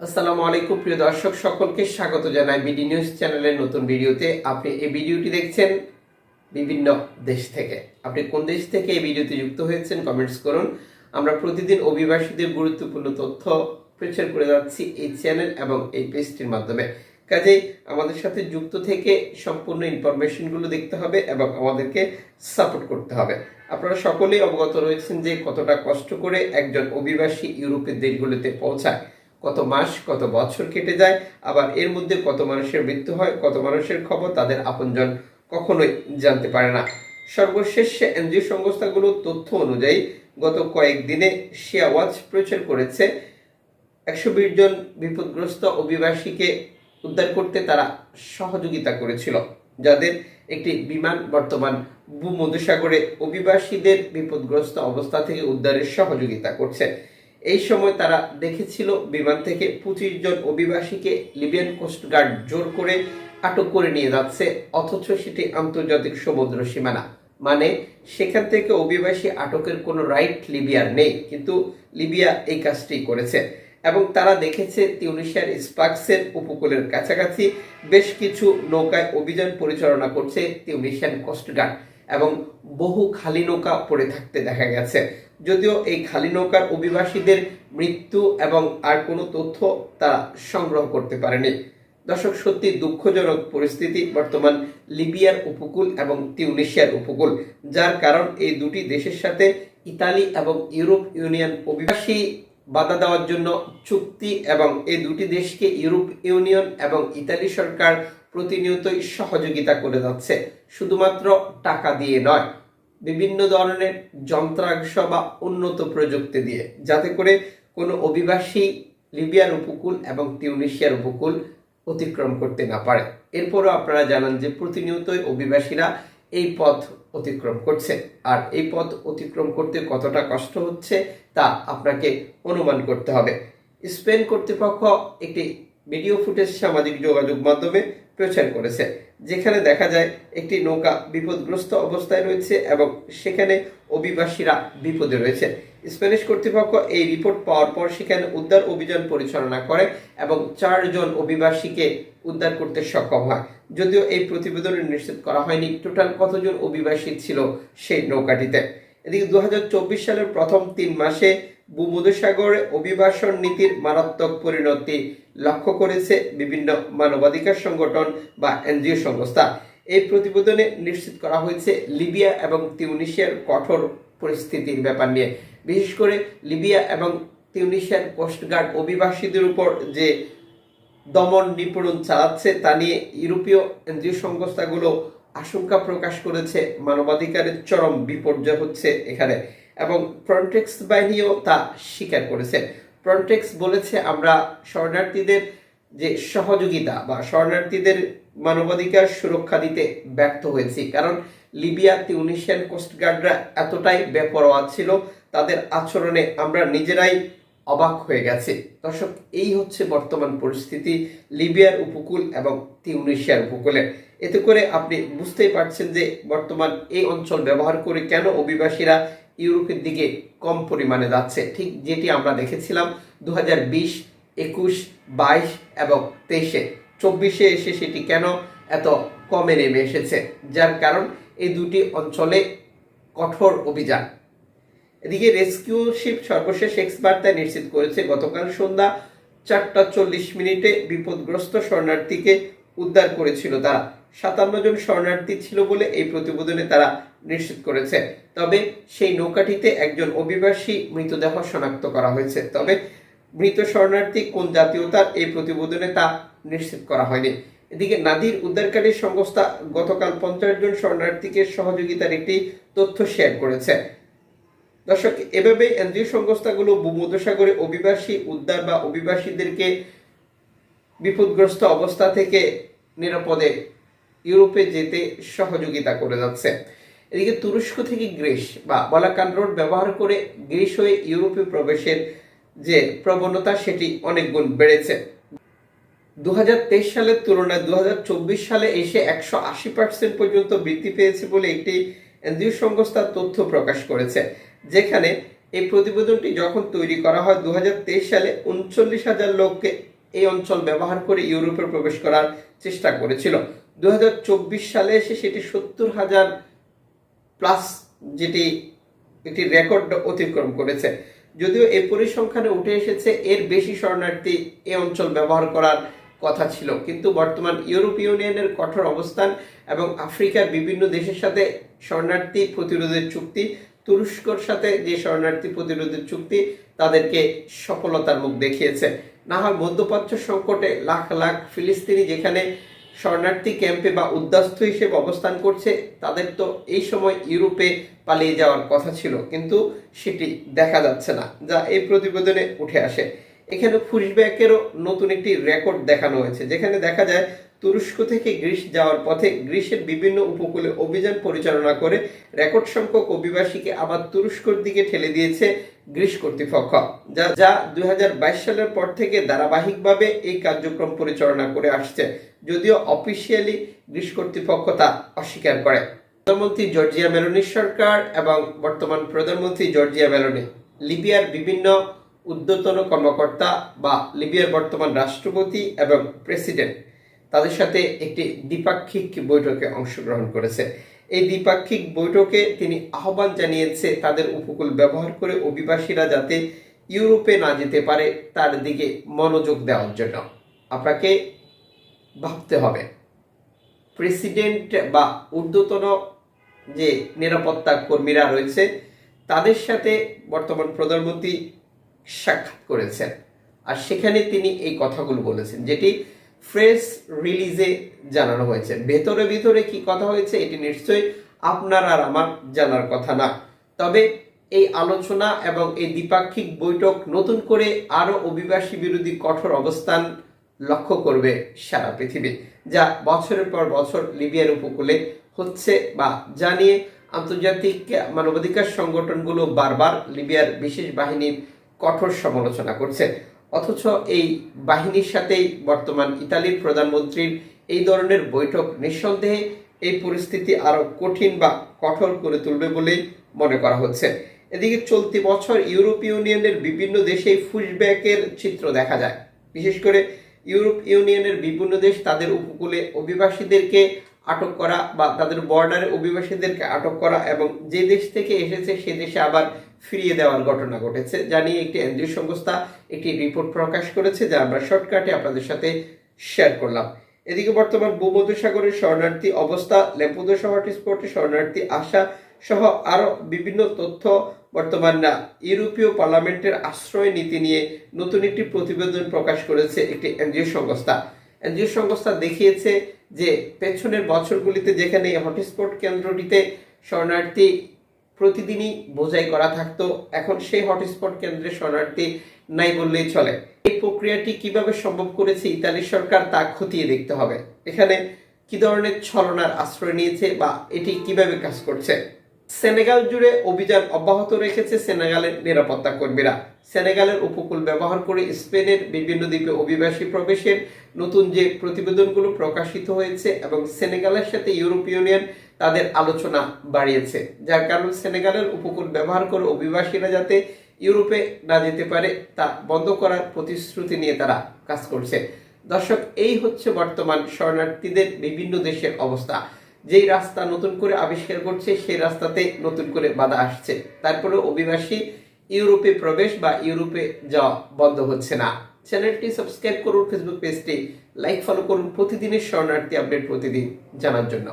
আসসালামু আলাইকুম, প্রিয় দর্শক, সকলকে স্বাগত জানাই বিডি নিউজ চ্যানেলের নতুন ভিডিওতে। আপনি এই ভিডিওটি দেখছেন বিভিন্ন দেশ থেকে। আপনি কোন দেশ থেকে এই ভিডিওতে যুক্ত হয়েছেন কমেন্টস করুন। আমরা প্রতিদিন অভিবাসীদের গুরুত্বপূর্ণ তথ্য প্রচার করে যাচ্ছি এই চ্যানেল এবং এই পেজটির মাধ্যমে। কাজেই আমাদের সাথে যুক্ত থেকে সম্পূর্ণ ইনফরমেশনগুলো দেখতে হবে এবং আমাদেরকে সাপোর্ট করতে হবে। আপনারা সকলেই অবগত রয়েছেন যে কতটা কষ্ট করে একজন অভিবাসী ইউরোপের দেশগুলোতে পৌঁছায়। কত মাস, কত বছর কেটে যায়, আবার এর মধ্যে কত মানুষের মৃত্যু হয়, কত মানুষের খবর তাদের আপনজন কখনোই জানতে পারে না। সর্বশেষ এনজিও সংস্থাগুলোর তথ্য অনুযায়ী গত কয়েকদিনে শিয়া ওয়াচ প্রচার করেছে, একশো বিশ জন বিপদগ্রস্ত অভিবাসীকে উদ্ধার করতে তারা সহযোগিতা করেছিল, যাদের একটি বিমান বর্তমান ভূমধ্যসাগরে অভিবাসীদের বিপদগ্রস্ত অবস্থা থেকে উদ্ধারের সহযোগিতা করছে। এই সময় তারা দেখেছিল বিমান থেকে পঁচিশ জন অভিবাসীকে লিবিয়ান কোস্টগার্ড জোর করে আটক করে নিয়ে যাচ্ছে, অথচ সেটি আন্তর্জাতিক সমুদ্র সীমানা। মানে সেখান থেকে অভিবাসী আটকের কোনো রাইট লিবিয়ার নেই, কিন্তু লিবিয়া এই কাজটি করেছে। এবং তারা দেখেছে তিউনিশিয়ার স্পার্কসের উপকূলের কাছাকাছি বেশ কিছু নৌকায় অভিযান পরিচালনা করছে তিউনিশিয়ান কোস্টগার্ড এবং বহু খালি নৌকা পড়ে থাকতে দেখা গেছে। যদিও এই খালি নৌকার অভিবাসীদের মৃত্যু এবং আর কোনো তথ্য তারা সংগ্রহ করতে পারেনি। দর্শক, সত্যি দুঃখজনক পরিস্থিতি বর্তমান লিবিয়ার উপকূল এবং তিউনিশিয়ার উপকূল, যার কারণ এই দুটি দেশের সাথে ইতালি এবং ইউরোপ ইউনিয়ন অভিবাসী বাধা দেওয়ার জন্য চুক্তি এবং এই দুটি দেশকে ইউরোপ ইউনিয়ন এবং ইতালি সরকার প্রতিনিয়তই সহযোগিতা করে যাচ্ছে। শুধুমাত্র টাকা দিয়ে নয়, বিভিন্ন ধরনের যন্ত্রাংশ বা উন্নত প্রযুক্তি দিয়ে। যাতে করে কোনো অভিবাসী লিবিয়ার উপকূল এবং টিউনিশিয়ার উপকূল অতিক্রম করতে না পারে। এরপরও আপনারা জানান যে প্রতিনিয়তই অভিবাসীরা এই পথ অতিক্রম করছে। আর এই পথ অতিক্রম করতে কতটা কষ্ট হচ্ছে তা আপনাকে অনুমান করতে হবে। স্পেন কর্তৃপক্ষ একটি ভিডিও ফুটেজ সামাজিক যোগাযোগ মাধ্যমে প্রচার করেছে, যেখানে দেখা যায় একটি নৌকা বিপদগ্রস্ত অবস্থায় রয়েছে এবং সেখানে অভিবাসীরা বিপদে রয়েছে। স্প্যানিশ কর্তৃপক্ষ এই রিপোর্ট পাওয়ার পর সেখানে উদ্ধার অভিযান পরিচালনা করে এবং চারজন অভিবাসীকে উদ্ধার করতে সক্ষম হয়। যদিও এই প্রতিবেদনে নিশ্চিত করা হয়নি টোটাল কতজন অভিবাসী ছিল সেই নৌকাটিতে। এদিকে দু হাজার চব্বিশ সালের প্রথম তিন মাসে ভূমধ্যসাগরে অভিবাসন নীতির মারাত্মক পরিণতি লক্ষ্য করেছে বিভিন্ন মানবাধিকার সংগঠন বা এনজিও সংস্থা। এই প্রতিবেদনে নিশ্চিত করা হয়েছে লিবিয়া এবং তিউনিশিয়ার কঠোর পরিস্থিতির ব্যাপার নিয়ে। বিশেষ করে লিবিয়া এবং তিউনিশিয়ার কোস্টগার্ড অভিবাসীদের উপর যে দমন নিপীড়ন চালাচ্ছে তা নিয়ে ইউরোপীয় এনজিও সংস্থাগুলো আশঙ্কা প্রকাশ করেছে। মানবাধিকারের চরম বিপর্যয় হচ্ছে এখানে। এবং ফ্রন্টেক্স বাহিনীও তা স্বীকার করেছে। ফ্রন্টেক্স বলেছে, আমরা শরণার্থীদের যে সহযোগিতা বা শরণার্থীদের মানবাধিকার সুরক্ষা দিতে ব্যর্থ হয়েছি, কারণ লিবিয়া তিউনিশিয়ান কোস্টগার্ডরা এতটাই বেপরোয়া ছিল, তাদের আচরণে আমরা নিজেরাই অবাক হয়ে গেছে। দর্শক, এই হচ্ছে বর্তমান পরিস্থিতি লিবিয়ার উপকূল এবং তিউনিশিয়ার উপকূলে। এতে করে আপনি বুঝতেই পারছেন যে বর্তমান এই অঞ্চল ব্যবহার করে কেন অভিবাসীরা ইউরোপের দিকে কম পরিমাণে যাচ্ছে। ঠিক যেটি আমরা দেখেছিলাম দু হাজার বিশ, একুশ, বাইশ এবং তেইশে। চব্বিশে এসে সেটি কেন এত কমে নেমে এসেছে? যার কারণ এই দুটি অঞ্চলে কঠোর অভিযান। এদিকে রেস্কিউ শিপ সর্বশেষ এক্স বার্তায় নিশ্চিত করেছে, গতকাল সন্ধ্যা চারটা চল্লিশ মিনিটে বিপদগ্রস্ত শরণার্থীকে উদ্ধার করেছিল তারা। সাতান্ন জন শরণার্থী ছিল বলে এই প্রতিবেদনে তারা নিশ্চিত করেছে। তবে সেই নৌকাটিতে একজন অভিবাসী মৃতদেহ শনাক্ত করা হয়েছে। তবে মৃত শরণার্থী কোন জাতীয়তার এই প্রতিবেদনে তা নিশ্চিত করা হয়নি। এদিকে নাদির উদ্ধারকারী সংস্থা গতকাল পঞ্চাশ জন শরণার্থীকে সহযোগিতার একটি তথ্য শেয়ার করেছে। দর্শক, এভাবে এনজিও সংস্থাগুলো ভূমধ্যসাগরে অভিবাসী, উদ্ধার বা অভিবাসীদেরকে বিপদগ্রস্ত অবস্থা থেকে নিরাপদে ইউরোপে যেতে সহযোগিতা করে যাচ্ছে। এদিকে তুরস্ক থেকে গ্রিস বা বলাকান রোড ব্যবহার করে গ্রিস হয়ে ইউরোপে প্রবেশের যে প্রবণতা, সেটি অনেক গুণ বেড়েছে। দু হাজার তেইশ সালের তুলনায় দু হাজার চব্বিশ সালে এসে একশো আশি পার্সেন্ট পর্যন্ত বৃদ্ধি পেয়েছে বলে একটি এনজিও সংস্থা তথ্য প্রকাশ করেছে, যেখানে এই প্রতিবেদনটি যখন তৈরি করা হয় দু হাজার তেইশ সালে, উনচল্লিশ হাজার লোককে এই অঞ্চল ব্যবহার করে ইউরোপে প্রবেশ করার চেষ্টা করেছিল। দু হাজার চব্বিশ সালে এসে সেটি সত্তর হাজার প্লাস যেটি একটি রেকর্ড অতিক্রম করেছে। যদিও এই পরিসংখ্যানে উঠে এসেছে, এর বেশি শরণার্থী এ অঞ্চল ব্যবহার করার কথা ছিল। কিন্তু বর্তমান ইউরোপ ইউনিয়নের কঠোর অবস্থান এবং আফ্রিকার বিভিন্ন দেশের সাথে শরণার্থী প্রতিরোধের চুক্তি, তুরস্কর সাথে যে শরণার্থী প্রতিরোধের চুক্তি, তাদেরকে সফলতার মুখ দেখিয়েছে। না হয় মধ্যপ্রাচ্য সংকটে লাখ লাখ ফিলিস্তিনি যেখানে শরণার্থী ক্যাম্পে বা উদ্বাস্ত হিসেবে অবস্থান করছে, তাদের তো এই সময় ইউরোপে পালিয়ে যাওয়ার কথা ছিল, কিন্তু সেটি দেখা যাচ্ছে না, যা এই প্রতিবেদনে উঠে আসে। এখানে ফুসব্যাকেরও নতুন একটি রেকর্ড দেখানো হয়েছে, যেখানে দেখা যায় তুরস্ক থেকে গ্রিস যাওয়ার পথে গ্রিসের বিভিন্ন উপকূলে অভিযান পরিচালনা করে রেকর্ড সংখ্যক অভিবাসীকে আবার তুরস্কর দিকে ঠেলে দিয়েছে গ্রিস কর্তৃপক্ষ, যা যা দুই হাজার বাইশ সালের পর থেকে ধারাবাহিকভাবে এই কার্যক্রম পরিচালনা করে আসছে, যদিও অফিসিয়ালি গ্রিস কর্তৃপক্ষ তা অস্বীকার করে। প্রধানমন্ত্রী জর্জিয়া মেলোনির সরকার এবং বর্তমান প্রধানমন্ত্রী জর্জিয়া মেলোনি, লিবিয়ার বিভিন্ন উদ্যতন কর্মকর্তা বা লিবিয়ার বর্তমান রাষ্ট্রপতি এবং প্রেসিডেন্ট। তাদের সাথে একটি দ্বিপাক্ষিক বৈঠকে অংশগ্রহণ করেছে। এই দ্বিপাক্ষিক বৈঠকে তিনি আহ্বান জানিয়েছে তাদের উপকূল ব্যবহার করে অভিবাসীরা যাতে ইউরোপে না যেতে পারে, তার দিকে মনোযোগ দেওয়ার জন্য। আপনাকে ভাবতে হবে, প্রেসিডেন্ট বা ঊর্ধ্বতন যে নিরাপত্তা কর্মীরা রয়েছে, তাদের সাথে বর্তমান প্রধানমন্ত্রী সাক্ষাৎ করেছেন। আর সেখানে তিনি এই কথাগুলো বলেছেন, যেটি ফ্রেশ রিলিজে জানানো হয়েছে। ভেতরে ভিতরে কি কথা হয়েছে, এটি নিশ্চয়ই আপনার আর আমার জানার কথা না। তবে এই আলোচনা এবং এই দ্বিপাক্ষিক বৈঠক নতুন করে আরও অভিবাসী বিরোধী কঠোর অবস্থান লক্ষ্য করবে সারা পৃথিবী, যা বছরের পর বছর লিবিয়ার উপকূলে হচ্ছে বা জানিয়ে আন্তর্জাতিক মানবাধিকার সংগঠনগুলো বারবার লিবিয়ার বিশেষ বাহিনীর কঠোর সমালোচনা করছে। অথচ এই বাহিনীর সাথেই বর্তমান ইতালির প্রধানমন্ত্রীর এই ধরনের বৈঠক নিঃসন্দেহে এই পরিস্থিতি আরও কঠিন বা কঠোর করে তুলবে বলেই মনে করা হচ্ছে। এদিকে চলতি বছর ইউরোপ ইউনিয়নের বিভিন্ন দেশে ফুসব্যাকের চিত্র দেখা যায়। বিশেষ করে ইউরোপ ইউনিয়নের বিভিন্ন দেশ তাদের উপকূলে অভিবাসীদেরকে আটক করা বা তাদের বর্ডারে অভিবাসীদেরকে আটক করা এবং যে দেশ থেকে এসেছে সে দেশে আবার ফিরিয়ে দেওয়ার ঘটনা ঘটেছে, যা নিয়ে একটি এনজিও সংস্থা একটি রিপোর্ট প্রকাশ করেছে, যা আমরা শর্টকাটে আপনাদের সাথে শেয়ার করলাম। এদিকে বর্তমান ভূমধ্যসাগরের শরণার্থী অবস্থা লেম্পুদোসা হটস্পটে শরণার্থী আসা সহ আরও বিভিন্ন তথ্য বর্তমান না ইউরোপীয় পার্লামেন্টের আশ্রয় নীতি নিয়ে নতুন একটি প্রতিবেদন প্রকাশ করেছে একটি এনজিও সংস্থা। এনজিও সংস্থা দেখিয়েছে যে পেছনের বছরগুলিতে যেখানে হটস্পট কেন্দ্রটিতে শরণার্থী প্রতিদিনই বোঝাই করা থাকতো, এখন সেই হটস্পট কেন্দ্রে শরণার্থী নাই বললেই চলে। এই প্রক্রিয়াটি কীভাবে সম্ভব করেছে ইতালি সরকার তা খতিয়ে দেখতে হবে। এখানে কি ধরনের ছলনার আশ্রয় নিয়েছে বা এটি কীভাবে কাজ করছে? সেনেগাল জুড়ে অভিযান অব্যাহত রেখেছে সেনেগালের নিরাপত্তা কর্মীরা। সেনেগালের উপকূল ব্যবহার করে স্পেনের বিভিন্ন দ্বীপে অভিবাসী প্রবেশের নতুন যে প্রতিবেদনগুলো প্রকাশিত হয়েছে এবং সেনেগালের সাথে ইউরোপ ইউনিয়ন তাদের আলোচনা বাড়িয়েছে, যার কারণে সেনেগালের উপকূল ব্যবহার করে অভিবাসীরা যাতে ইউরোপে না যেতে পারে তা বন্ধ করার প্রতিশ্রুতি নিয়ে তারা কাজ করছে। দর্শক, এই হচ্ছে বর্তমান শরণার্থীদের বিভিন্ন দেশের অবস্থা। যেই রাস্তা নতুন করে আবিষ্কার করছে, সেই রাস্তাতে নতুন করে বাধা আসছে। তারপরে অভিবাসী ইউরোপে প্রবেশ বা ইউরোপে যাওয়া বন্ধ হচ্ছে না। চ্যানেলটি সাবস্ক্রাইব করুন, ফেসবুক পেজটি লাইক, ফলো করুন। প্রতিদিনের শরণার্থী আপডেট প্রতিদিন জানার জন্য।